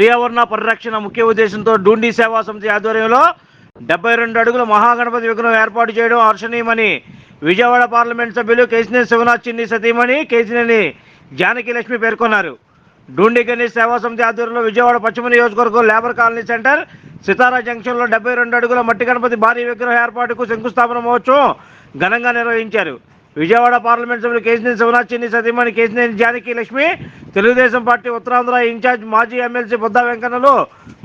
పర్యావరణ పరిరక్షణ ముఖ్య ఉద్దేశంతో డూండి సేవా సమితి ఆధ్వర్యంలో డెబ్బై రెండు అడుగుల మహాగణపతి విగ్రహం ఏర్పాటు చేయడం హర్షణీయమని విజయవాడ పార్లమెంట్ సభ్యులు కేసినేని శివనాథ్ చిన్ని సతీమణి కేసినేని జానకి లక్ష్మి పేర్కొన్నారు. డూండి గణేష్ సేవా సమితి ఆధ్వర్యంలో విజయవాడ పశ్చిమ నియోజకవర్గం లేబర్ కాలనీ సెంటర్ సితారా జంక్షన్లో డెబ్బై రెండు అడుగుల మట్టి గణపతి భారీ విగ్రహ ఏర్పాటుకు శంకుస్థాపన మహోత్సవం ఘనంగా నిర్వహించారు. విజయవాడ పార్లమెంట్ సభ్యులు కేసినేని శివనాథ్ చిన్ని సతీమణి Kesineni Janaki Lakshmi Telugu Desam party Uttarandhra in charge మాజీ ఎమ్మెల్సీ బుద్ధ వెంకన్నలు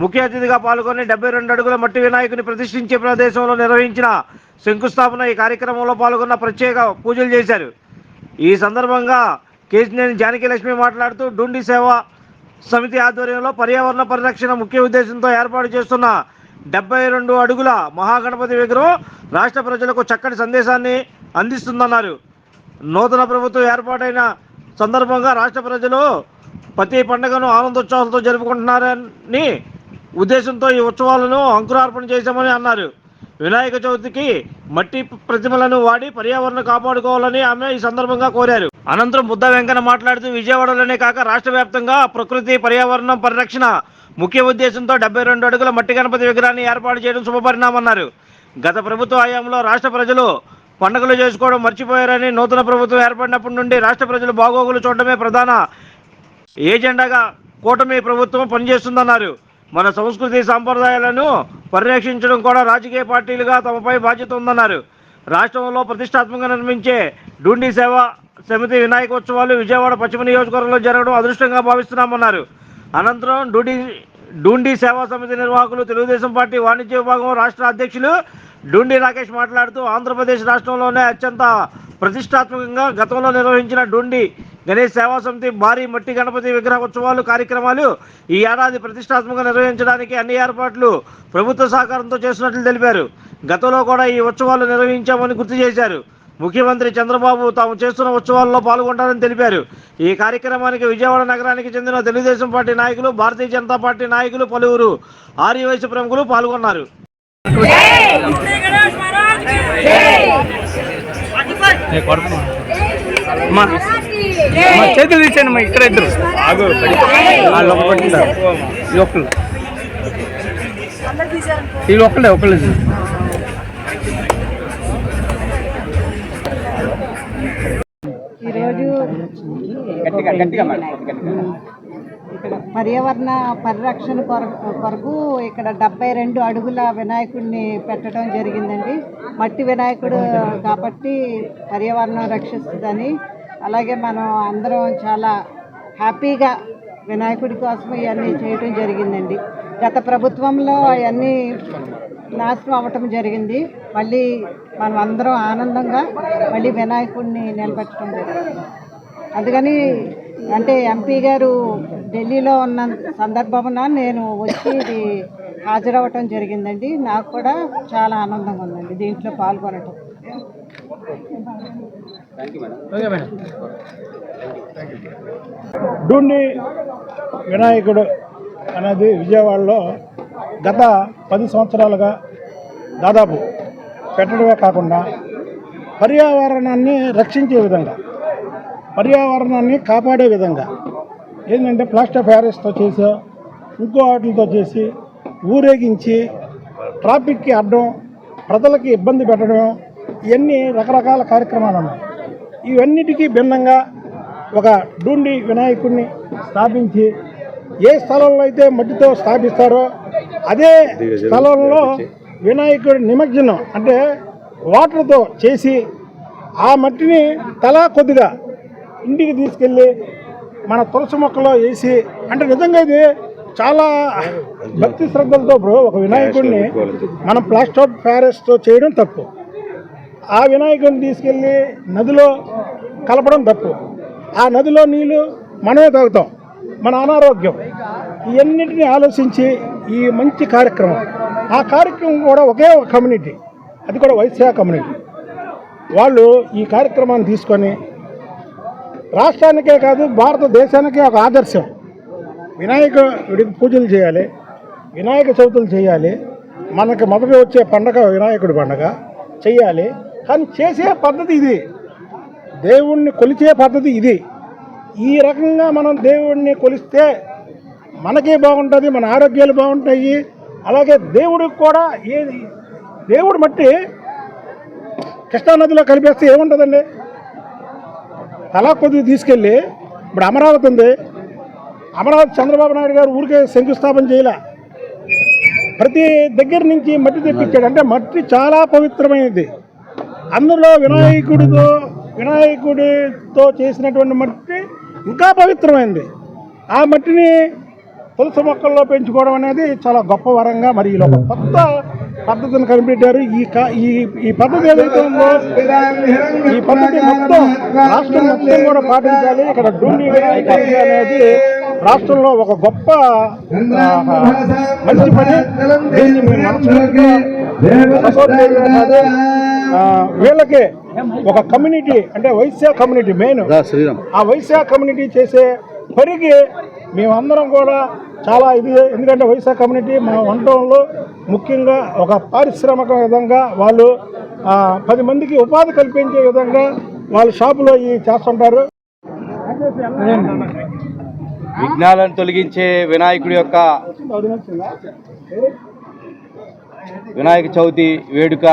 ముఖ్య అతిథిగా పాల్గొని డెబ్బై రెండు అడుగుల మట్టి వినాయకుని ప్రతిష్ఠించే ప్రదేశంలో నిర్వహించిన శంకుస్థాపన ఈ కార్యక్రమంలో పాల్గొన్న ప్రత్యేక పూజలు చేశారు. ఈ సందర్భంగా కేసినేని జానకి లక్ష్మి మాట్లాడుతూ డుండి సేవ సమితి ఆధ్వర్యంలో పర్యావరణ పరిరక్షణ ముఖ్య ఉద్దేశంతో ఏర్పాటు చేస్తున్న డెబ్బై రెండు అడుగుల మహాగణపతి విగ్రహం రాష్ట్ర ప్రజలకు చక్కటి సందేశాన్ని అందిస్తుందన్నారు. నూతన ప్రభుత్వం ఏర్పాటైన సందర్భంగా రాష్ట్ర ప్రజలు ప్రతి పండుగను ఆనందోత్సవాలతో జరుపుకుంటున్నారని ఉద్దేశంతో ఈ ఉత్సవాలను అంకురార్పణ చేశామని అన్నారు. వినాయక చవితికి మట్టి ప్రతిమలను వాడి పర్యావరణ కాపాడుకోవాలని ఆమె ఈ సందర్భంగా కోరారు. అనంతరం బుద్ధ వెంకన్న మాట్లాడుతూ విజయవాడలోనే కాక రాష్ట్ర వ్యాప్తంగా ప్రకృతి పర్యావరణం పరిరక్షణ ముఖ్య ఉద్దేశంతో డెబ్బై రెండు అడుగుల మట్టి గణపతి విగ్రహాన్ని ఏర్పాటు చేయడం శుభపరిణామన్నారు. గత ప్రభుత్వ హయాంలో రాష్ట్ర ప్రజలు పండుగలు చేసుకోవడం మర్చిపోయారని నూతన ప్రభుత్వం ఏర్పడినప్పటి నుండి రాష్ట్ర ప్రజలు బాగోగులు చూడటమే ప్రధాన ఏజెండాగా కూటమి ప్రభుత్వం పనిచేస్తుందన్నారు. మన సంస్కృతి సాంప్రదాయాలను పరిరక్షించడం కూడా రాజకీయ పార్టీలుగా తమపై బాధ్యత ఉందన్నారు. రాష్ట్రంలో ప్రతిష్టాత్మకంగా నిర్మించే డూండి సేవ సమితి వినాయకోత్సవాలు విజయవాడ పశ్చిమ నియోజకవర్గంలో జరగడం అదృష్టంగా భావిస్తున్నామన్నారు. అనంతరం డూండి డూండి సేవా సమితి నిర్వాహకులు తెలుగుదేశం పార్టీ వాణిజ్య విభాగం రాష్ట్ర అధ్యక్షులు డూండి రాకేష్ మాట్లాడుతూ ఆంధ్రప్రదేశ్ రాష్ట్రంలోనే అత్యంత ప్రతిష్టాత్మకంగా గతంలో నిర్వహించిన డూండి గణేష్ సేవా సమితి భారీ మట్టి గణపతి విగ్రహ ఉత్సవాలు కార్యక్రమాలు ఈ ఏడాది ప్రతిష్టాత్మకంగా నిర్వహించడానికి అన్ని ఏర్పాట్లు ప్రభుత్వ సహకారంతో చేస్తున్నట్లు తెలిపారు. గతంలో కూడా ఈ ఉత్సవాలు నిర్వహించామని గుర్తు చేశారు. ముఖ్యమంత్రి చంద్రబాబు తాము చేస్తున్న ఉత్సవాల్లో పాల్గొంటారని తెలిపారు. ఈ కార్యక్రమానికి విజయవాడ నగరానికి చెందిన తెలుగుదేశం పార్టీ నాయకులు భారతీయ జనతా పార్టీ నాయకులు పలువురు ఆర్యవైశ్య ప్రముఖులు పాల్గొన్నారు. చేతులు తీసేయండి మా ఇక్కడ ఇద్దరు వాళ్ళు ఒక పట్టుకుంటారు ఈ ఒక్కళ్ళు వీళ్ళు ఒక్కళ్ళే ఒక్కళ్ళే ఈరోజు పర్యావరణ పరిరక్షణ కొరకు కొరకు ఇక్కడ డెబ్బై రెండు అడుగుల వినాయకుడిని పెట్టడం జరిగిందండి. మట్టి వినాయకుడు కాబట్టి పర్యావరణం రక్షిస్తుందని. అలాగే మనం అందరం చాలా హ్యాపీగా వినాయకుడి కోసం ఇవన్నీ చేయటం జరిగిందండి. గత ప్రభుత్వంలో అవన్నీ నాశనం అవ్వటం జరిగింది. మళ్ళీ మనం అందరం ఆనందంగా మళ్ళీ వినాయకుడిని నిలబెట్టడం జరిగింది. అందుకని అంటే ఎంపీ గారు ఢిల్లీలో ఉన్న సందర్భమున నేను వచ్చి ఇది హాజరవ్వటం జరిగిందండి. నాకు కూడా చాలా ఆనందంగా ఉందండి దీంట్లో పాల్గొనటం. డూండి వినాయకుడు అనేది విజయవాడలో గత పది సంవత్సరాలుగా దాదాపు పెట్టడమే కాకుండా పర్యావరణాన్ని రక్షించే విధంగా పర్యావరణాన్ని కాపాడే విధంగా ఏంటంటే ప్లాస్టర్ ప్యారెస్తో చేసో ఇంకో వాటితో చేసి ఊరేగించి ట్రాఫిక్కి అడ్డం ప్రజలకి ఇబ్బంది పెట్టడం ఇవన్నీ రకరకాల కార్యక్రమాలు ఉన్నాయి ఇవన్నిటికీ భిన్నంగా ఒక డూండి వినాయకుడిని స్థాపించి ఏ స్థలంలో అయితే మట్టితో స్థాపిస్తారో అదే స్థలంలో వినాయకుడి నిమజ్జనం అంటే వాటర్తో చేసి ఆ మట్టిని తలా కొద్దిగా ఇంటికి తీసుకెళ్ళి మన తులసి మొక్కలో వేసి అంటే నిజంగా ఇది చాలా భక్తి శ్రద్ధలతో బ్రో ఒక వినాయకుడిని మనం ప్లాస్టర్ ఆఫ్ ప్యారెస్తో చేయడం తప్పు. ఆ వినాయకుడిని తీసుకెళ్ళి నదిలో కలపడం తప్పు. ఆ నదిలో నీళ్ళు మనమే తాగుతాం. మన అనారోగ్యం. ఇవన్నిటిని ఆలోచించి ఈ మంచి కార్యక్రమం. ఆ కార్యక్రమం కూడా ఒకే ఒక కమ్యూనిటీ. అది కూడా వైశ్య కమ్యూనిటీ. వాళ్ళు ఈ కార్యక్రమాన్ని తీసుకొని రాష్ట్రానికే కాదు భారతదేశానికే ఒక ఆదర్శం. వినాయకుడికి పూజలు చేయాలి వినాయక చవితులు చేయాలి మనకి మొదట వచ్చే పండగ వినాయకుడి పండగ చేయాలి. కానీ చేసే పద్ధతి ఇది. దేవుణ్ణి కొలిచే పద్ధతి ఇది. ఈ రకంగా మనం దేవుణ్ణి కొలిస్తే మనకే బాగుంటుంది మన ఆరోగ్యాలు బాగుంటాయి. అలాగే దేవుడికి కూడా ఏది దేవుడు మట్టి కృష్ణానదిలో కలిపేస్తే ఏముంటుందండి? తలా కొద్దిగా తీసుకెళ్ళి ఇప్పుడు అమరావతి ఉంది. అమరావతి చంద్రబాబు నాయుడు గారు ఊరికే శంకుస్థాపన చేయలే. ప్రతి దగ్గర నుంచి మట్టి తెప్పించాడు. అంటే మట్టి చాలా పవిత్రమైనది. అందులో వినాయకుడితో వినాయకుడితో చేసినటువంటి మట్టి ఇంకా పవిత్రమైంది. ఆ మట్టిని తులసి మొక్కల్లో పెంచుకోవడం అనేది చాలా గొప్ప వరంగా మరి వీళ్ళు కొత్త పద్ధతిని కనిపెట్టారు. ఈ ఈ పద్ధతి ఏదైతే ఉందో ఈ పద్ధతి మొత్తం రాష్ట్రం మొత్తం కూడా పాటించాలి. ఇక్కడ డూండి అనేది రాష్ట్రంలో ఒక గొప్ప మంచి పని. దీన్ని వీళ్ళకి ఒక కమ్యూనిటీ అంటే వైశ్య కమ్యూనిటీ మెయిన్. ఆ వైశ్య కమ్యూనిటీ చేసే పనికి మేమందరం కూడా చాలా ఇది ఎందుకంటే వైసా కమ్యూనిటీ మా వంటంలో ముఖ్యంగా ఒక పారిశ్రామిక విధంగా వాళ్ళు పది మందికి ఉపాధి కల్పించే విధంగా వాళ్ళ షాపులో ఇవి చేస్తుంటారు. విఘ్నాలను తొలగించే వినాయకుడి యొక్క వినాయక చవితి వేడుక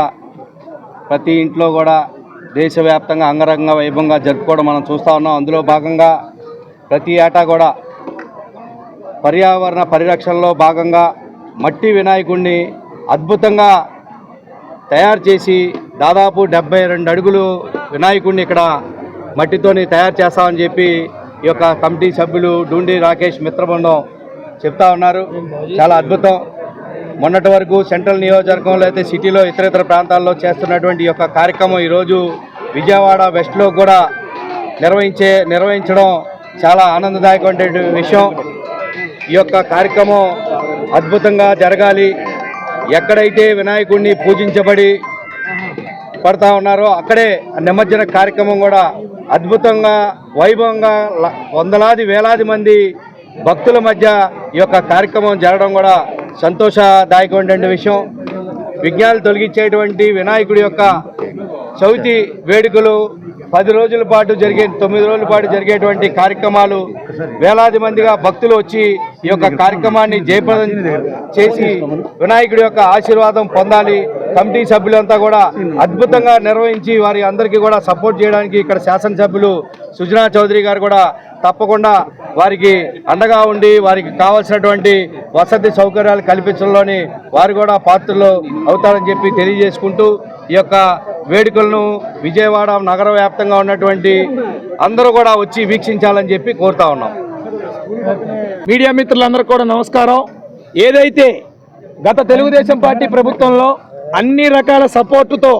ప్రతి ఇంట్లో కూడా దేశవ్యాప్తంగా అంగరంగ వైభవంగా జరుపుకోవడం మనం చూస్తూ ఉన్నాం. అందులో భాగంగా ప్రతి ఏటా కూడా పర్యావరణ పరిరక్షణలో భాగంగా మట్టి వినాయకుడిని అద్భుతంగా తయారు చేసి దాదాపు డెబ్బై రెండు అడుగులు వినాయకుడిని ఇక్కడ మట్టితోని తయారు చేస్తామని చెప్పి ఈ యొక్క కమిటీ సభ్యులు డూండి రాకేష్ మిత్రబృందం చెప్తా ఉన్నారు. చాలా అద్భుతం. మొన్నటి వరకు సెంట్రల్ నియోజకవర్గంలో అయితే సిటీలో ఇతర ఇతర ప్రాంతాల్లో చేస్తున్నటువంటి ఈ యొక్క కార్యక్రమం ఈరోజు విజయవాడ వెస్ట్లో కూడా నిర్వహించే నిర్వహించడం చాలా ఆనందదాయకమైన విషయం. ఈ యొక్క కార్యక్రమం అద్భుతంగా జరగాలి. ఎక్కడైతే వినాయకుడిని పూజించబడి పడతా ఉన్నారో అక్కడే నిమజ్జన కార్యక్రమం కూడా అద్భుతంగా వైభవంగా వందలాది వేలాది మంది భక్తుల మధ్య ఈ యొక్క కార్యక్రమం జరగడం కూడా సంతోషదాయకమైనటువంటి విషయం. విజ్ఞానాలు తొలగించేటువంటి వినాయకుడి యొక్క చవితి వేడుకలు పది రోజుల పాటు జరిగే తొమ్మిది రోజుల పాటు జరిగేటువంటి కార్యక్రమాలు వేలాది మందిగా భక్తులు వచ్చి ఈ యొక్క కార్యక్రమాన్ని జయప్రదం చేసి వినాయకుడి యొక్క ఆశీర్వాదం పొందాలి. కమిటీ సభ్యులంతా కూడా అద్భుతంగా నిర్వహించి వారి అందరికీ కూడా సపోర్ట్ చేయడానికి ఇక్కడ శాసనసభ్యులు సుజనా చౌదరి గారు కూడా తప్పకుండా వారికి అండగా ఉండి వారికి కావాల్సినటువంటి వసతి సౌకర్యాలు కల్పించడంలోని వారు కూడా పాత్రలు అవుతారని చెప్పి తెలియజేసుకుంటూ ఈ యొక్క వేడుకలను విజయవాడ నగర వ్యాప్తంగా ఉన్నటువంటి అందరూ కూడా వచ్చి వీక్షించాలని చెప్పి కోరుతా ఉన్నాం. మీడియా మిత్రులందరూ కూడా నమస్కారం. ఏదైతే గత తెలుగుదేశం పార్టీ ప్రభుత్వంలో అన్ని రకాల సపోర్టుతో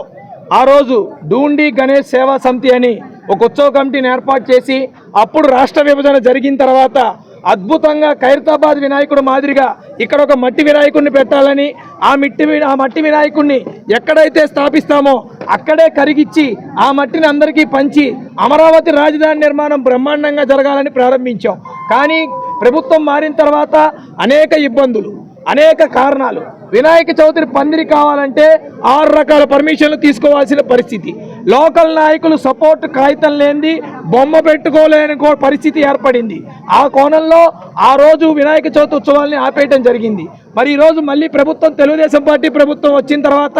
ఆ రోజు డూండి గణేష్ సేవా సమితి అని ఒక ఉత్సవ కమిటీని ఏర్పాటు చేసి అప్పుడు రాష్ట్ర విభజన జరిగిన తర్వాత అద్భుతంగా ఖైరతాబాద్ వినాయకుడు మాదిరిగా ఇక్కడ ఒక మట్టి వినాయకుడిని పెట్టాలని ఆ మట్టి ఆ మట్టి వినాయకుడిని ఎక్కడైతే స్థాపిస్తామో అక్కడే కరిగిచ్చి ఆ మట్టిని అందరికీ పంచి అమరావతి రాజధాని నిర్మాణం బ్రహ్మాండంగా జరగాలని ప్రారంభించాం. కానీ ప్రభుత్వం మారిన తర్వాత అనేక ఇబ్బందులు. అనేక కారణాలు. వినాయక చవితిని పందిరి కావాలంటే ఆరు రకాల పర్మిషన్లు తీసుకోవాల్సిన పరిస్థితి. లోకల్ నాయకులు సపోర్ట్ కాగితం లేనిది బొమ్మ పెట్టుకోలేని పరిస్థితి ఏర్పడింది. ఆ కోణంలో ఆ రోజు వినాయక చవితి ఉత్సవాల్ని ఆపేయటం జరిగింది. మరి ఈరోజు మళ్ళీ ప్రభుత్వం తెలుగుదేశం పార్టీ ప్రభుత్వం వచ్చిన తర్వాత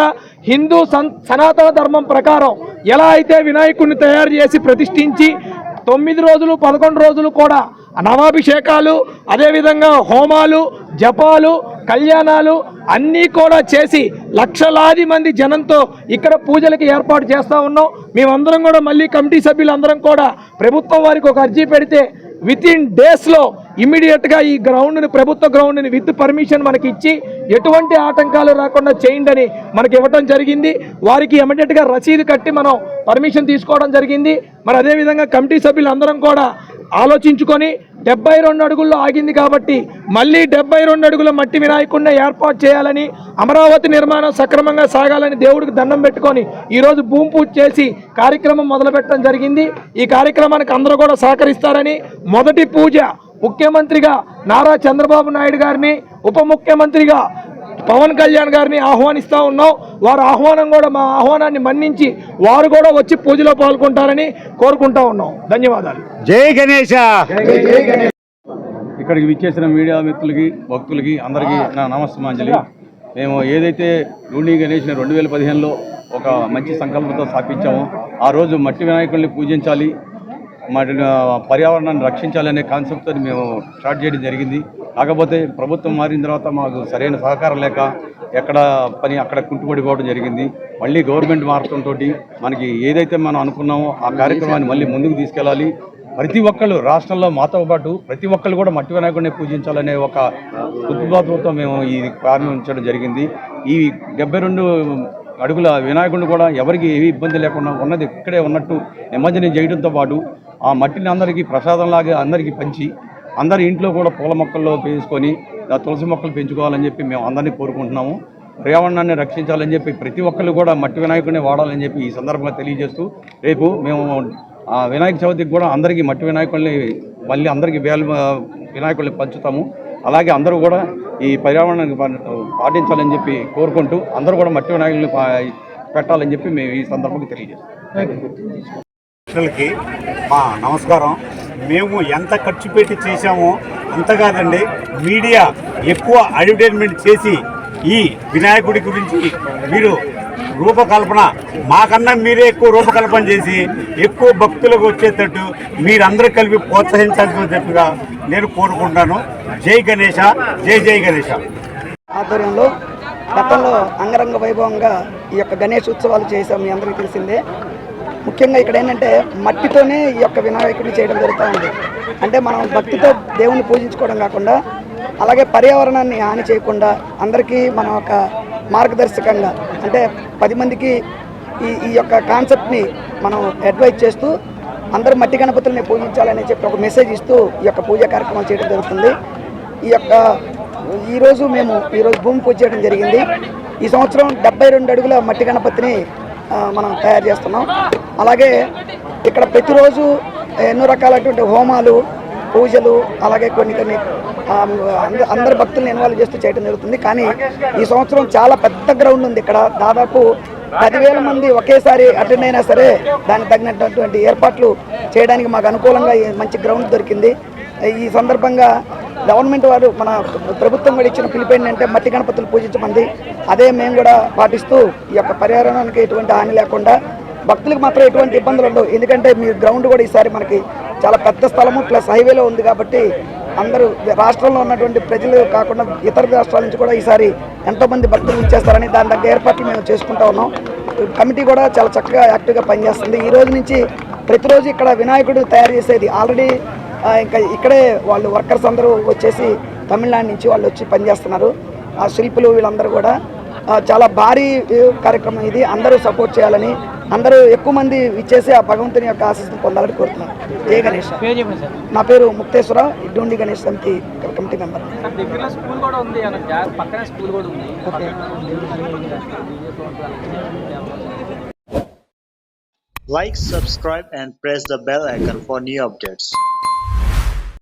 హిందూ సన్ సనాతన ధర్మం ప్రకారం ఎలా అయితే వినాయకుడిని తయారు చేసి ప్రతిష్ఠించి తొమ్మిది రోజులు పదకొండు రోజులు కూడా నవాభిషేకాలు అదేవిధంగా హోమాలు జపాలు కళ్యాణాలు అన్నీ కూడా చేసి లక్షలాది మంది జనంతో ఇక్కడ పూజలకి ఏర్పాటు చేస్తూ ఉన్నాం. మేమందరం కూడా మళ్ళీ కమిటీ సభ్యులందరం కూడా ప్రభుత్వం వారికి ఒక అర్జీ పెడితే విత్ ఇన్ డేస్లో ఇమీడియట్గా ఈ గ్రౌండ్ని ప్రభుత్వ గ్రౌండ్ని విత్ పర్మిషన్ మనకి ఇచ్చి ఎటువంటి ఆటంకాలు రాకుండా చేయండి అని మనకి ఇవ్వడం జరిగింది. వారికి ఇమీడియట్గా రసీదు కట్టి మనం పర్మిషన్ తీసుకోవడం జరిగింది. మరి అదేవిధంగా కమిటీ సభ్యులందరం కూడా ఆలోచించుకొని డెబ్బై రెండు అడుగుల్లో ఆగింది కాబట్టి మళ్ళీ డెబ్బై రెండు అడుగుల మట్టి వినాయకుడిని ఏర్పాటు చేయాలని అమరావతి నిర్మాణం సక్రమంగా సాగాలని దేవుడికి దండం పెట్టుకొని ఈరోజు భూమి పూజ చేసి కార్యక్రమం మొదలుపెట్టడం జరిగింది. ఈ కార్యక్రమానికి అందరూ కూడా సహకరిస్తారని మొదటి పూజ ముఖ్యమంత్రిగా నారా చంద్రబాబు నాయుడు గారిని ఉప ముఖ్యమంత్రిగా పవన్ కళ్యాణ్ గారిని ఆహ్వానిస్తూ ఉన్నాం. వారి ఆహ్వానం కూడా మా ఆహ్వానాన్ని మన్నించి వారు కూడా వచ్చి పూజలో పాల్గొంటారని కోరుకుంటా ఉన్నాం. ధన్యవాదాలు. జై గణేష! ఇక్కడ ఇక్కడికి విచ్చేసిన మీడియా మిత్రులకి భక్తులకి అందరికీ నా నమస్తమాంజలి మేము ఏదైతే రూఢీ గణేష్ని రెండు వేల పదిహేనులో ఒక మంచి సంకల్పంతో స్థాపించామో ఆ రోజు మట్టి వినాయకుల్ని పూజించాలి. మరి పర్యావరణాన్ని రక్షించాలనే కాన్సెప్ట్తో మేము స్టార్ట్ చేయడం జరిగింది. కాకపోతే ప్రభుత్వం మారిన తర్వాత మాకు సరైన సహకారం లేక ఎక్కడ పని అక్కడ కుంటుపడిపోవడం జరిగింది. మళ్ళీ గవర్నమెంట్ మారటంతో మనకి ఏదైతే మనం అనుకున్నామో ఆ కార్యక్రమాన్ని మళ్ళీ ముందుకు తీసుకెళ్ళాలి. ప్రతి ఒక్కళ్ళు రాష్ట్రంలో మాతో పాటు ప్రతి ఒక్కళ్ళు కూడా మట్టి వినాయకుడిని పూజించాలనే ఒక ఉద్భాతంతో మేము ఈ ప్రారంభించడం జరిగింది. ఈ డెబ్బై రెండు అడుగుల వినాయకుడిని కూడా ఎవరికి ఏమీ ఇబ్బంది లేకుండా ఉన్నది ఇక్కడే ఉన్నట్టు నిమజ్జనం చేయడంతో పాటు ఆ మట్టిని అందరికీ ప్రసాదంలాగా అందరికీ పంచి అందరి ఇంట్లో కూడా పూల మొక్కల్లో వేసుకొని తులసి మొక్కలు పెంచుకోవాలని చెప్పి మేము అందరినీ కోరుకుంటున్నాము. పర్యావరణాన్ని రక్షించాలని చెప్పి ప్రతి ఒక్కళ్ళు కూడా మట్టి వినాయకుడిని వాడాలని చెప్పి ఈ సందర్భంగా తెలియజేస్తూ రేపు మేము ఆ వినాయక చవితికి కూడా అందరికీ మట్టి వినాయకుల్ని మళ్ళీ అందరికీ వేల వినాయకుల్ని పంచుతాము. అలాగే అందరూ కూడా ఈ పర్యావరణాన్ని పా- పాటించాలని చెప్పి కోరుకుంటూ అందరూ కూడా మట్టి వినాయకుల్ని పెట్టాలని చెప్పి మేము ఈ సందర్భంగా తెలియజేస్తాం. మిత్రులకి మా నమస్కారం. మేము ఎంత ఖర్చు పెట్టి చేశామో అంత కాదండి మీడియా ఎక్కువ అడ్వర్టైజ్మెంట్ చేసి ఈ వినాయకుడి గురించి మీరు రూపకల్పన మాకన్నా మీరే ఎక్కువ రూపకల్పన చేసి ఎక్కువ భక్తులకు వచ్చేటట్టు మీరందరూ కలిపి ప్రోత్సహించాల్సినట్టుగా నేను కోరుకుంటాను. జై గణేష జై జై గణేష. ఆధ్వర్యంలో గతంలో అంగరంగ వైభవంగా ఈ యొక్క గణేష్ ఉత్సవాలు చేశాము మీ అందరికీ తెలిసిందే. ముఖ్యంగా ఇక్కడ ఏంటంటే మట్టితోనే ఈ యొక్క వినాయకుడిని చేయడం జరుగుతూ ఉంది అంటే మనం భక్తితో దేవుణ్ణి పూజించుకోవడం కాకుండా అలాగే పర్యావరణాన్ని హాని చేయకుండా అందరికీ మనం ఒక మార్గదర్శకంగా అంటే పది మందికి ఈ ఈ యొక్క కాన్సెప్ట్ని మనం అడ్వైజ్ చేస్తూ అందరూ మట్టి గణపతుల్ని పూజించాలని చెప్పి ఒక మెసేజ్ ఇస్తూ ఈ యొక్క పూజా కార్యక్రమం చేయడం జరుగుతుంది. ఈ యొక్క ఈరోజు మేము ఈరోజు భూమి పూజ చేయడం జరిగింది. ఈ సంవత్సరం డెబ్బై రెండు అడుగుల మట్టి గణపతిని మనం తయారు చేస్తున్నాం. అలాగే ఇక్కడ ప్రతిరోజు ఎన్నో రకాలైనటువంటి హోమాలు పూజలు అలాగే కొన్ని కొన్ని అందరి అంద- భక్తులను ఇన్వాల్వ్ చేస్తూ చేయడం జరుగుతుంది. కానీ ఈ సంవత్సరం చాలా పెద్ద గ్రౌండ్ ఉంది ఇక్కడ. దాదాపు పదివేల మంది ఒకేసారి అటెండ్ అయినా సరే దానికి తగినటువంటి ఏర్పాట్లు చేయడానికి మాకు అనుకూలంగా మంచి గ్రౌండ్ దొరికింది. ఈ సందర్భంగా గవర్నమెంట్ వారు మన ప్రభుత్వం కూడా ఇచ్చిన పిలుపు ఏంటంటే మట్టి గణపతులు పూజించమంది. అదే మేము కూడా పాటిస్తూ ఈ యొక్క పర్యావరణానికి ఎటువంటి హాని లేకుండా భక్తులకు మాత్రం ఎటువంటి ఇబ్బందులు ఉండవు. ఎందుకంటే మీ గ్రౌండ్ కూడా ఈసారి మనకి చాలా పెద్ద స్థలము ప్లస్ హైవేలో ఉంది కాబట్టి అందరూ రాష్ట్రంలో ఉన్నటువంటి ప్రజలు కాకుండా ఇతర రాష్ట్రాల నుంచి కూడా ఈసారి ఎంతోమంది భక్తులు ఇచ్చేస్తారని దాని తగ్గ ఏర్పాట్లు మేము చేసుకుంటా ఉన్నాం. కమిటీ కూడా చాలా చక్కగా యాక్టివ్గా పనిచేస్తుంది. ఈ రోజు నుంచి ప్రతిరోజు ఇక్కడ వినాయకుడు తయారు చేసేది. ఆల్రెడీ ఇంకా ఇక్కడే వాళ్ళు వర్కర్స్ అందరూ వచ్చేసి తమిళనాడు నుంచి వాళ్ళు వచ్చి పనిచేస్తున్నారు. ఆ శిల్పులు వీళ్ళందరూ కూడా ఆ, చాలా భారీ కార్యక్రమం ఇది. అందరూ సపోర్ట్ చేయాలని అందరూ ఎక్కువ మంది ఇచ్చేసి ఆ భగవంతుని యొక్క ఆశీస్సులు పొందాలని కోరుతున్నాను. జయ గణేష్. నా పేరు ముక్తేశ్వర డూండి గణేష్ సమితి కమిటీ మెంబర్. దగ్గరలో స్కూల్ కూడా ఉంది అన్న పక్కనే స్కూల్ కూడా ఉంది. Like, subscribe, and press the bell icon for new updates.